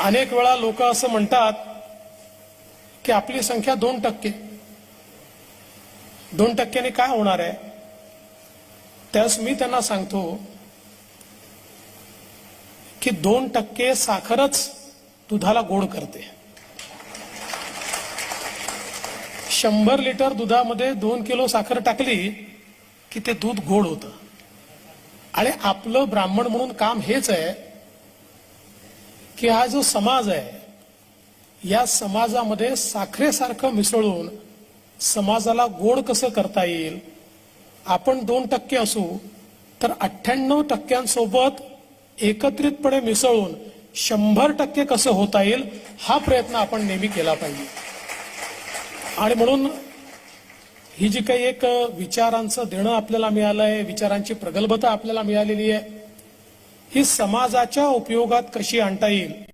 अनेक वेळा लोक असं म्हणतात की आपली संख्या दोन टक्के. दोन टक्क्याने काय होणार आहे? त्यास मी त्यांना सांगतो की दोन टक्के साखरच दुधाला गोड करते. शंभर लिटर दुधामध्ये दोन किलो साखर टाकली की ते दूध गोड होतं. आणि आपलं ब्राह्मण म्हणून काम हेच आहे की हा जो समाज आहे या समाजामध्ये साखरेसारखं मिसळून समाजाला गोड कसं करता येईल आपण दोन टक्के असू तर अठ्ठ्याण्णव टक्क्यांसोबत एकत्रितपणे मिसळून शंभर टक्के कसं होता येईल हा प्रयत्न आपण नेहमी केला पाहिजे. आणि म्हणून ही जी काही एक विचारांचं देणं आपल्याला मिळालं आहे विचारांची प्रगल्भता आपल्याला मिळालेली आहे ही समाजाच्या उपयोगात कशी आणता येईल?